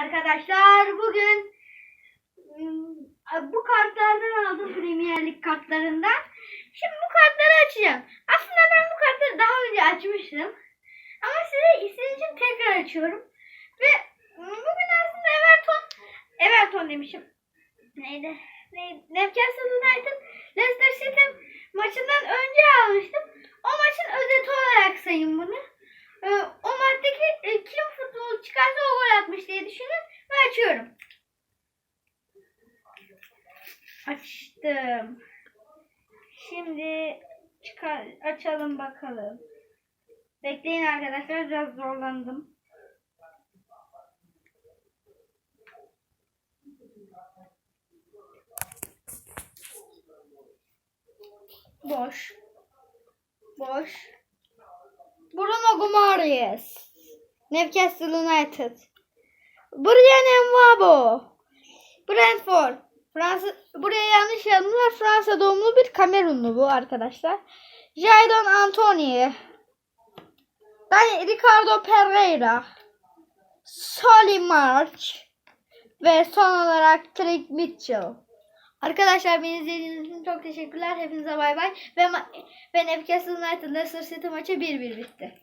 Arkadaşlar bugün bu kartlardan aldım Premier Lig kartlarından. Şimdi bu kartları açacağım. Aslında ben bu kartları daha önce açmıştım. Ama size istediğim için tekrar açıyorum. Ve bugün aslında Everton Everton demişim. Neydi? Neydi? Newcastle United Leicester City maçından önce almıştım. O maçın özeti olarak sayın bunu. Düşünün ve açıyorum. Açtım. Şimdi çıkar, açalım bakalım. Bekleyin arkadaşlar biraz zorlandım. Boş. Boş. Bruno Guimaraes. Newcastle United. Brian Mbabo. Brentford. Fransa, buraya yanlış yazdılar. Fransa doğumlu bir Kamerunlu bu arkadaşlar. Jadon Anthony. Ben Ricardo Pereira. Solly March. Ve son olarak Trick Mitchell. Arkadaşlar beni izlediğiniz için çok teşekkürler. Hepinize bay bay. Ve, ve Newcastle United Leicester City maçı 1-1 bitti.